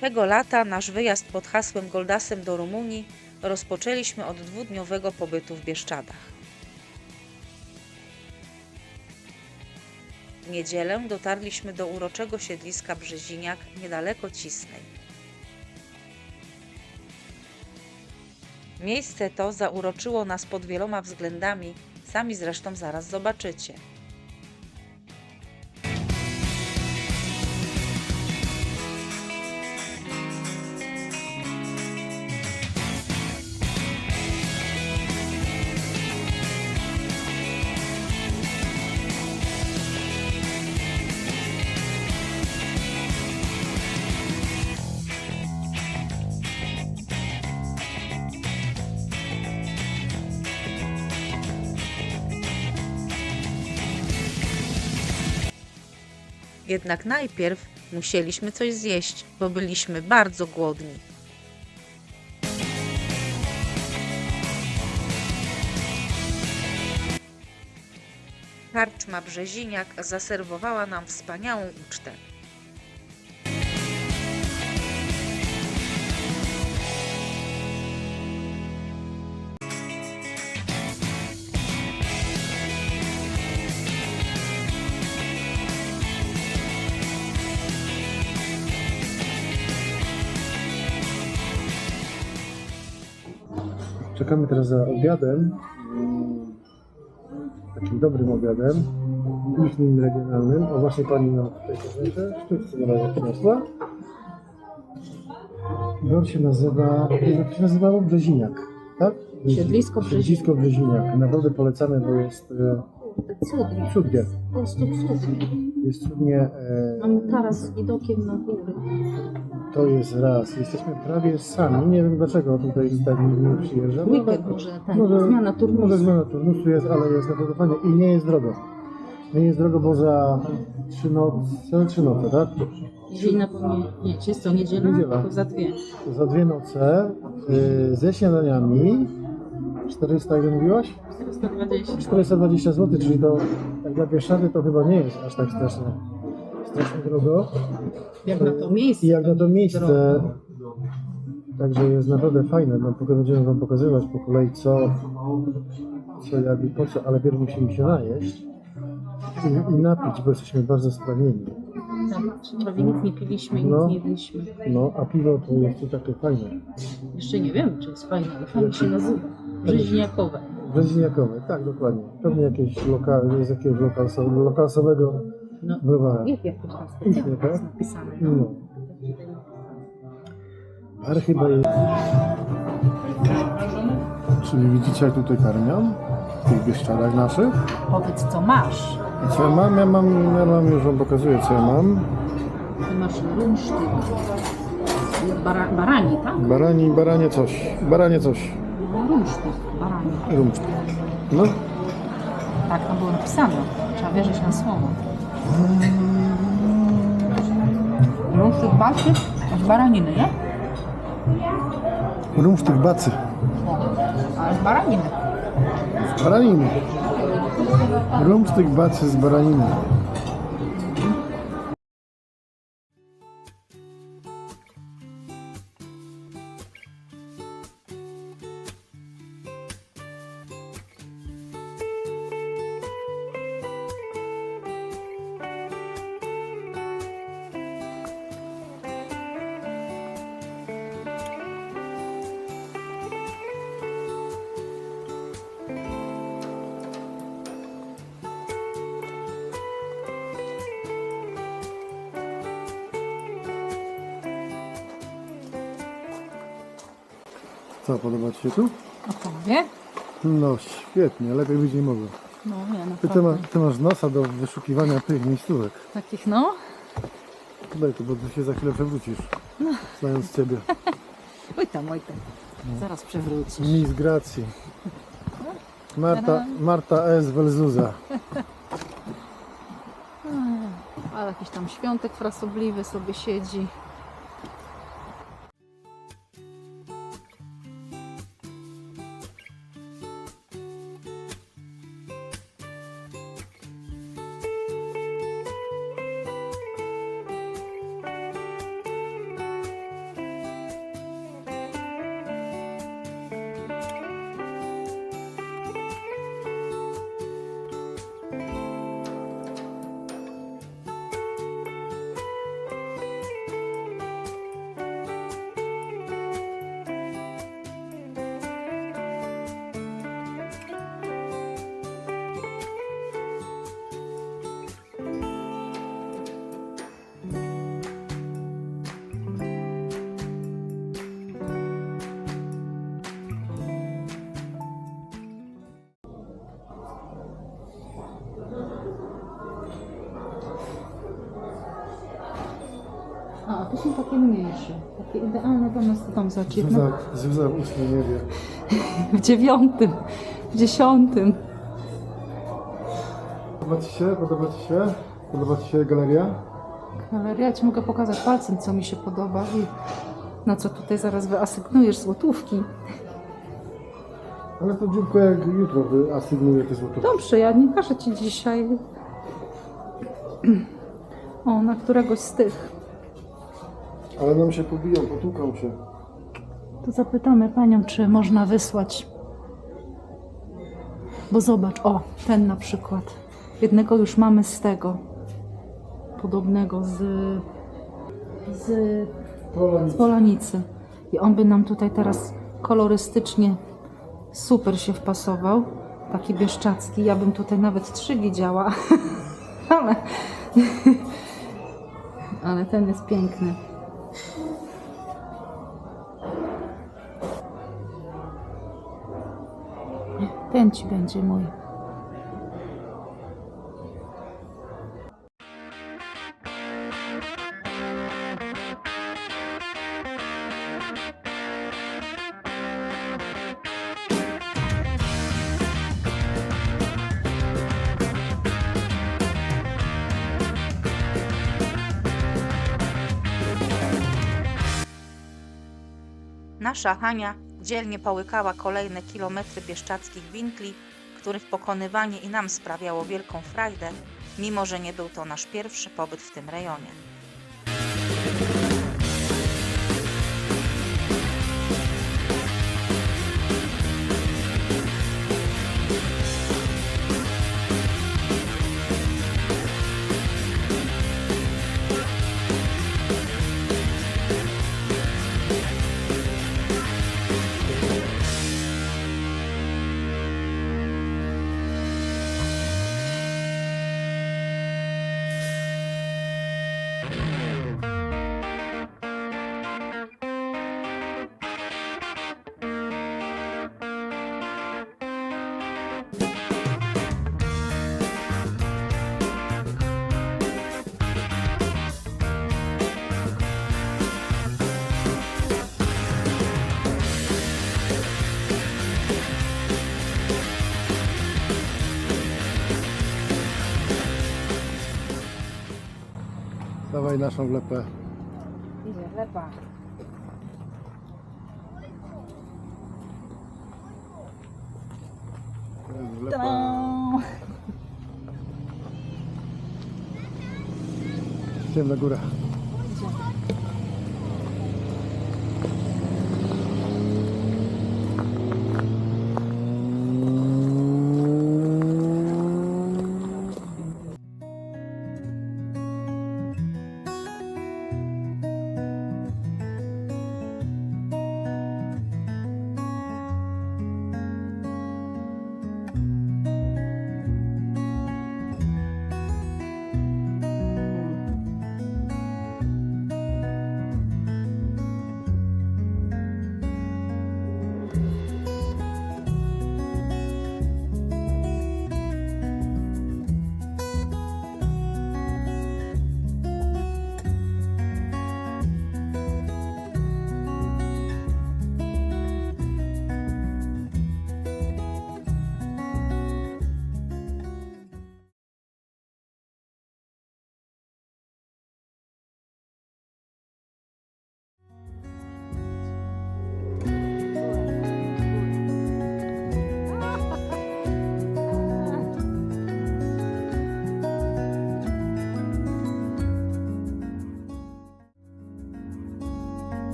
Tego lata nasz wyjazd pod hasłem Goldasem do Rumunii rozpoczęliśmy od dwudniowego pobytu w Bieszczadach. W niedzielę dotarliśmy do uroczego siedliska Brzeziniak niedaleko Cisnej. Miejsce to zauroczyło nas pod wieloma względami, sami zresztą zaraz zobaczycie. Jednak najpierw musieliśmy coś zjeść, bo byliśmy bardzo głodni. Karczma Brzeziniak zaserwowała nam wspaniałą ucztę. Czekamy teraz za obiadem. mm, Takim dobrym obiadem. Pięknym, regionalnym. O właśnie pani nam tutaj prezenty. Sztuczce na razie przyniosła. On się nazywa, jak się nazywało? Brzeziniak, tak? Siedlisko Brzeziniak. Siedlisko Brzeziniak. Naprawdę polecamy, bo jest e, Cudnie, cudnie. po prostu cudnie. Jest cudnie. E, Mamy taras z widokiem na góry. to jest raz. Jesteśmy prawie sami. Nie wiem dlaczego tutaj tak nie przyjeżdża. No, Weekend tak- może ten, zmiana turnusu. Może zmiana turnusu jest, ale jest naprawdę fajnie i nie jest drogo. Nie jest drogo, bo za trzy noce, trzy noce, tak? Jeżeli na pewno nie, czy jest to niedziela, Niedziela. to za dwie. Za dwie noce y, ze śniadaniami 400, ile mówiłaś? 420. 420 zł, czyli to jak dla Bieszczady to chyba nie jest aż tak strasznie, strasznie drogo. Jak na to miejsce. I jak na to miejsce, także jest naprawdę fajne. No, będziemy Wam pokazywać po kolei co, co jak i po co, ale pierw musimy się najeść i, i napić, bo jesteśmy bardzo spragnieni. Tam prawie nic nie piliśmy i No. nic nie jedliśmy. No, a piwo to jest tu takie fajne. Jeszcze nie wiem, czy jest fajne, ale fajnie się nazywa. Brzeźniakowe. Brzeźniakowe, tak, dokładnie. Pewnie jakieś lokal, jest jakiegoś lokalsowego, lokalsowego No. browara. Jak tam specjalnie jest napisane. No. No. Ale chyba jest... Czyli widzicie jak tutaj karmią? W tych bieszczadach naszych. Powiedz, co masz. I co ja mam? Ja mam, ja mam, już wam pokazuję co ja mam. Ty masz rumsztyk. Bara, barani, tak? Barani, baranie coś. Baranie coś. Rumsztyk, barani. Rumczki. No, Tak tam było napisane. Trzeba wierzyć na słowo. Rumsztyk baczy, z baraniny, nie? rumsztyk bacy. Ale z baraniny. Z baraniny. Rumsztyk bacy z baraniny. Co, podoba Ci się tu? A powie? No świetnie, lepiej być nie mogło. No nie, Ty, ty, naprawdę. masz, ty masz nosa do wyszukiwania tych miejscówek. Takich no. Daj to, bo ty się za chwilę przewrócisz. Znając Ciebie. Oj tam, oj tam. Zaraz przewrócisz. Miss Gracji. Marta, Marta S. Welzuza. Ale jakiś tam świątek frasobliwy sobie siedzi. Tu są takie mniejsze. Takie idealne do nas to tam za Zuza, Zuza ustnie nie wie. W dziewiątym, w dziesiątym. Podoba Ci się? Podoba Ci się? Podoba Ci się galeria? Galeria, ja Ci mogę pokazać palcem, co mi się podoba i na co tutaj zaraz wyasygnujesz złotówki. Ale to dzióbko jak jutro wyasygnuje te złotówki. Dobrze, ja nie każę Ci dzisiaj. O, na któregoś z tych. Ale nam się pobiją, potłuką się. To zapytamy panią, czy można wysłać. Bo zobacz, o, ten na przykład. Jednego już mamy z tego. Podobnego z. z, Pola z Polanicy. I on by nam tutaj teraz kolorystycznie super się wpasował. Taki bieszczacki. Ja bym tutaj nawet trzy widziała. Ale. Ale ten jest piękny. Ten ci będzie mój. Nasza Hania dzielnie połykała kolejne kilometry bieszczadzkich winkli, których pokonywanie i nam sprawiało wielką frajdę, mimo że nie był to nasz pierwszy pobyt w tym rejonie. Dawaj naszą wlepę. Idzie, lepa. Wlepa. Idziemy na górę.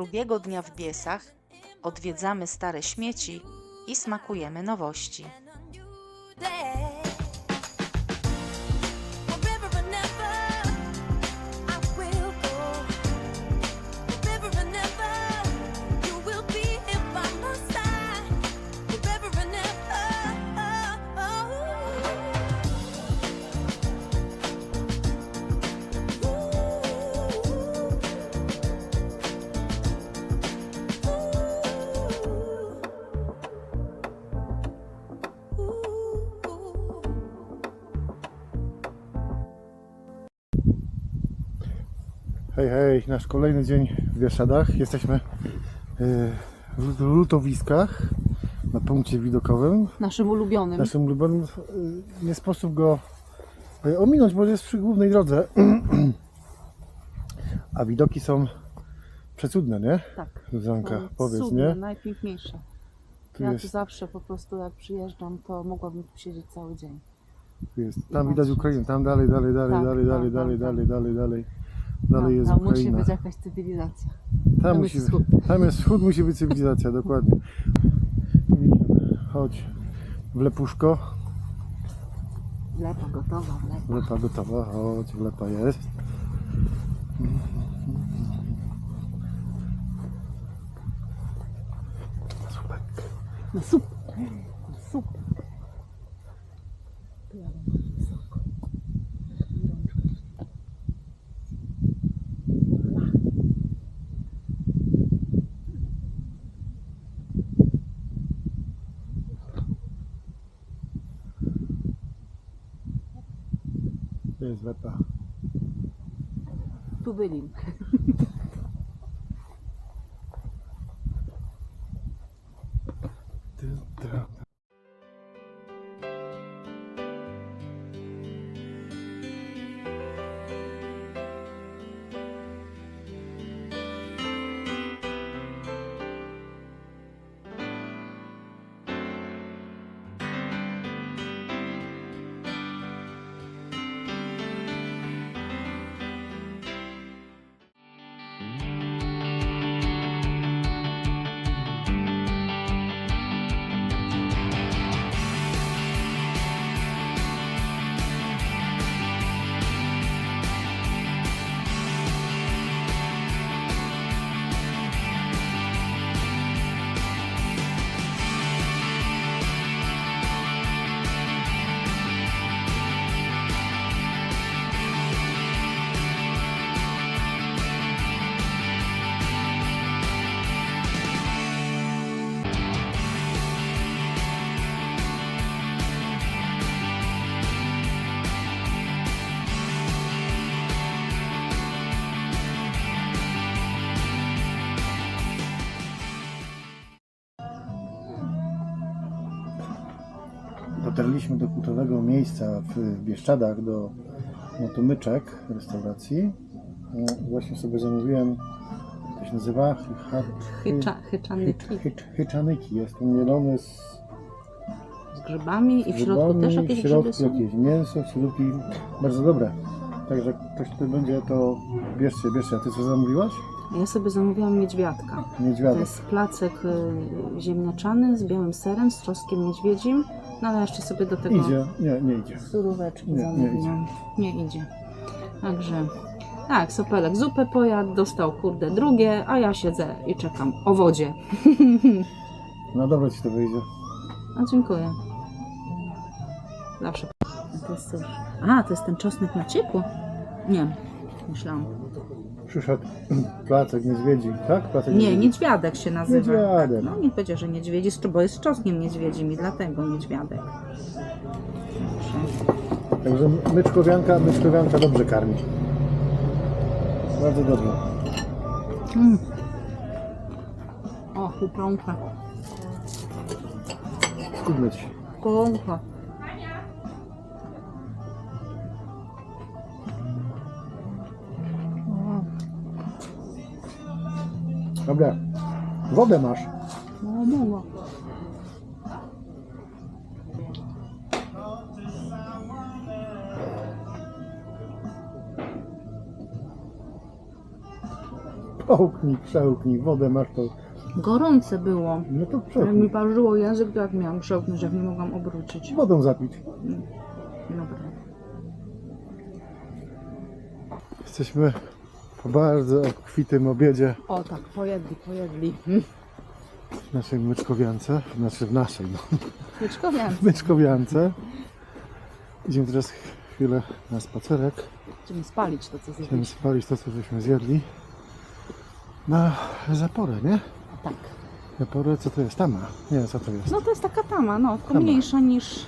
Drugiego dnia w Biesach odwiedzamy stare śmieci i smakujemy nowości. Hej, hej, nasz kolejny dzień w Bieszczadach. Jesteśmy y, w lutowiskach na punkcie widokowym. Naszym ulubionym. Naszym ulubionym. y, Nie sposób go y, ominąć, bo jest przy głównej drodze. A widoki są przecudne, nie? Tak. Zuzanka, To powiedz, cudne, nie? najpiękniejsze. Tu ja tu jest, zawsze po prostu jak przyjeżdżam, to mogłabym tu siedzieć cały dzień. tu jest. Tam widać Ukrainę, tam dalej, dalej, dalej, Tak, dalej, tak, dalej, tak, dalej, tak. dalej, dalej, dalej. Dalej jest tam musi Ukraina. być jakaś cywilizacja. Tam, tam musi, jest wschód. tam jest wschód, musi być cywilizacja, dokładnie. Chodź w lepuszko. Lepa gotowa, lepa. Lepa gotowa, chodź, lepa jest. Słupek. No super. No super. Tu Dotarliśmy do kultowego miejsca w Bieszczadach, do Motomyczek restauracji. No, Właśnie sobie zamówiłem, to się nazywa Hy- Hycza, hyczanyki Hycz- hycz- Hyczanyki. Jest to mielone z z grzybami i w środku też w jakieś środku grzyby są. jakieś mięso, środki bardzo dobre. Także ktoś tutaj będzie, to bierzcie, bierzcie. A ty co zamówiłaś? Ja sobie zamówiłam niedźwiadka. To Niedźwiadek. jest placek y, ziemniaczany z białym serem, z trzoskiem niedźwiedzim. No ale jeszcze sobie do tego Idzie? Nie, nie idzie. suróweczki Nie, nie zamówiłam. Nie idzie. Także tak, Sopelek zupę pojadł, dostał kurde drugie, a ja siedzę i czekam o wodzie. No dobra ci to wyjdzie. A dziękuję. Zawsze. A to jest. A, to jest ten czosnek na ciepło? Nie, myślałam. Przyszedł placek niedźwiedzi, tak? Placek Nie, niedźwiedzi. niedźwiadek się nazywa. Niedźwiadek. No niech będzie, że niedźwiedzi, bo jest czosnkiem niedźwiedzim i dlatego niedźwiadek. Także Także myczkowianka, myczkowianka dobrze karmi. Bardzo dobrze. Mm. O, kuprąka. Skudne ci. Kuprąka. Dobra. Wodę masz. No. Połknij, przełknij. Wodę masz to. Gorące było. No to Jak mi przełknij. parzyło język, to jak miałam przełknąć, jak nie mogłam obrócić. Wodą zapić. Dobra. Jesteśmy po bardzo obkwitym obiedzie O tak, pojedli, pojedli. w naszej myczkowiance. Znaczy w naszej, no. Myczkowiance. Idziemy teraz chwilę na spacerek. Chcemy spalić to, co Chcemy spalić to, co żeśmy zjedli. Na zaporę, nie? Tak. Zaporę, co to jest? Tama. Nie, co to jest? No to jest taka tama, no, tylko Tama. mniejsza niż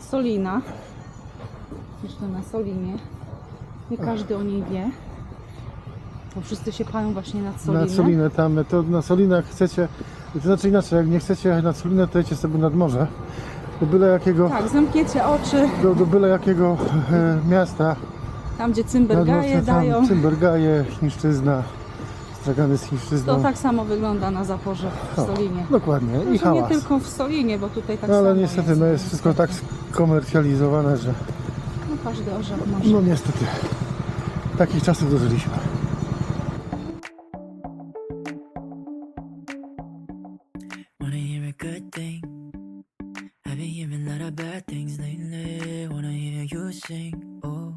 solina. Jeszcze na solinie. Nie każdy o niej wie. Bo wszyscy się pają właśnie nad Solinę. Na Solinę tam, to na Solinach chcecie, to znaczy inaczej, jak nie chcecie jechać nad Solinę, to jedźcie sobie nad morze. Do byle jakiego, Tak, zamkniecie oczy, do, do byle jakiego e, miasta. tam gdzie cymbergaje dają. Cymbergaje, Chińszczyzna, stragany z To Chińszczyzną. tak samo wygląda na zaporze w O, Solinie. Dokładnie, i Może nie hałas. tylko w Solinie, bo tutaj tak No ale niestety, jest. no jest wszystko tak skomercjalizowane, że No każdy orzech może. no niestety, takich czasów dożyliśmy. Good thing? I've been hearing a lot of bad things lately. Wanna hear you sing. Oh,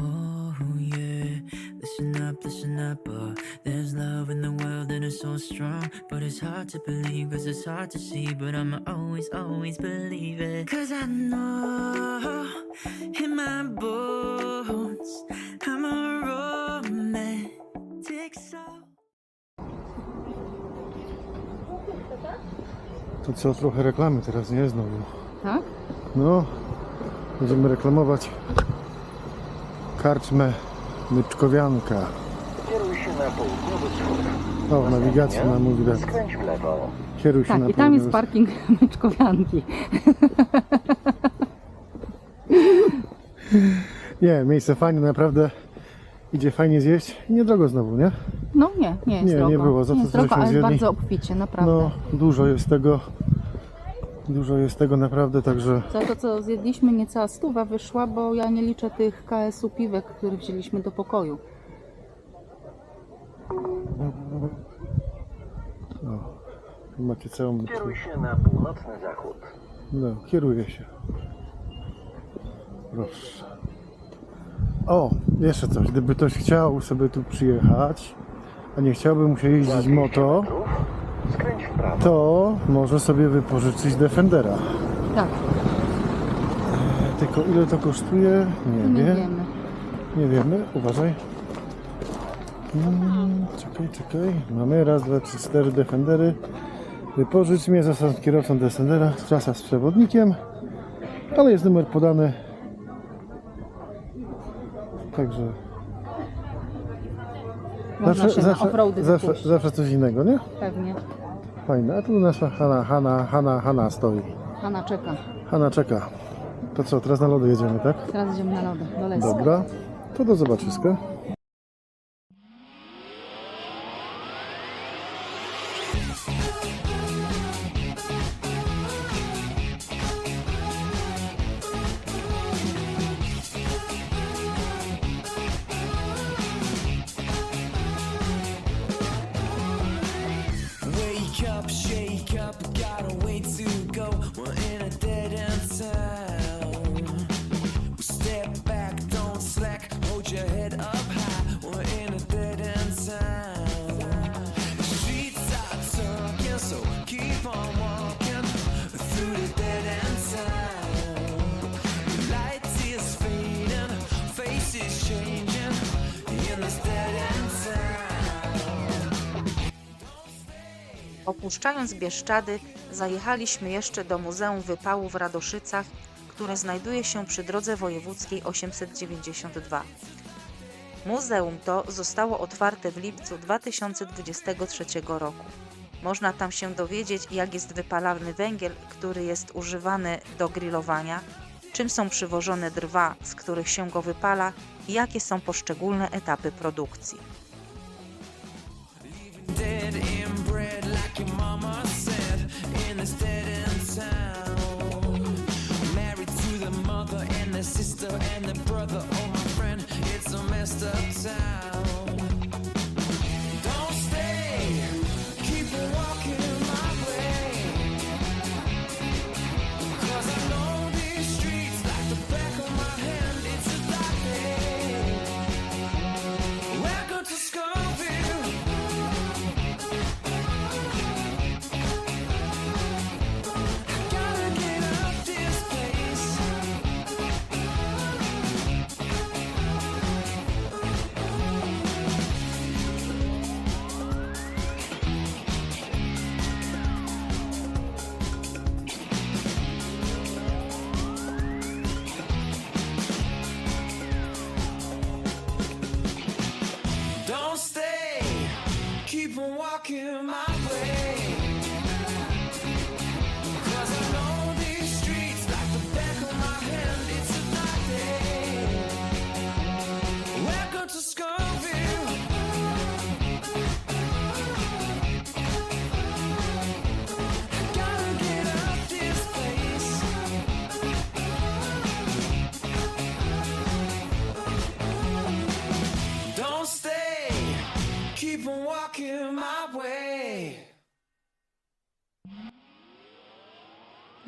oh, yeah. Listen up, listen up. Uh, there's love in the world and it's so strong. But it's hard to believe, cause it's hard to see. But I'ma always, always believe it. Cause I know co, trochę reklamy teraz, nie? Znowu. Tak? No, będziemy reklamować karczmę Myczkowianka. Kieruj się na południowy wschód. O, nawigacja nam mówi tak. Skręć w lewo. Kieruj się Tak, na i tam jest parking Myczkowianki. Nie, miejsce fajne, naprawdę. Idzie fajnie zjeść. I niedrogo znowu, nie? No nie, nie jest Nie, nie drogo. było, za nie to, jest co drogo, żeśmy ale zjedli. bardzo obficie, naprawdę. No, dużo jest tego. Dużo jest tego naprawdę, także Za to, co zjedliśmy, niecała stuwa wyszła, bo ja nie liczę tych KS-u piwek, które wzięliśmy do pokoju. macie całą... Kieruj się na północny zachód. No, kieruję się. Proszę. O, jeszcze coś. Gdyby ktoś chciał sobie tu przyjechać, a nie chciałby mu się jeździć Za 200 moto, to może sobie wypożyczyć Defendera. Tak, Tylko ile to kosztuje? Nie, nie wiem. wiemy. Nie wiemy. Uważaj. Mm, czekaj, czekaj. Mamy raz, dwa, trzy, cztery Defendery. Wypożycz mnie, został kierowcą Defendera. Trasa z przewodnikiem. Ale jest numer podany. Także Można się na offroady zawsze, wypuścić. zawsze coś innego, nie? Pewnie. Fajne. A tu nasza Hanna, Hanna, Hanna, Hanna stoi. Hanna czeka. Hanna czeka. To co, teraz na lody jedziemy, tak? Teraz idziemy na lody, do Leska. Dobra. To do zobaczyska. Opuszczając Bieszczady, zajechaliśmy jeszcze do Muzeum Wypału w Radoszycach, które znajduje się przy drodze wojewódzkiej 892. Muzeum to zostało otwarte w lipcu 2023 roku. Można tam się dowiedzieć, jak jest wypalany węgiel, który jest używany do grillowania, czym są przywożone drwa, z których się go wypala i jakie są poszczególne etapy produkcji. Sister and the brother. Oh, my friend, it's a messed up town.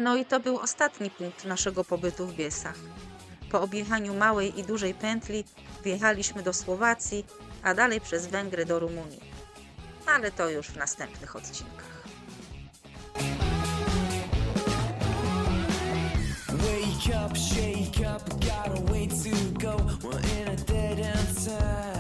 No i to był ostatni punkt naszego pobytu w Biesach. Po objechaniu małej i dużej pętli wjechaliśmy do Słowacji, a dalej przez Węgry do Rumunii. Ale to już w następnych odcinkach. Wake up, shake up, gotta wait to go. We're in a dead end time.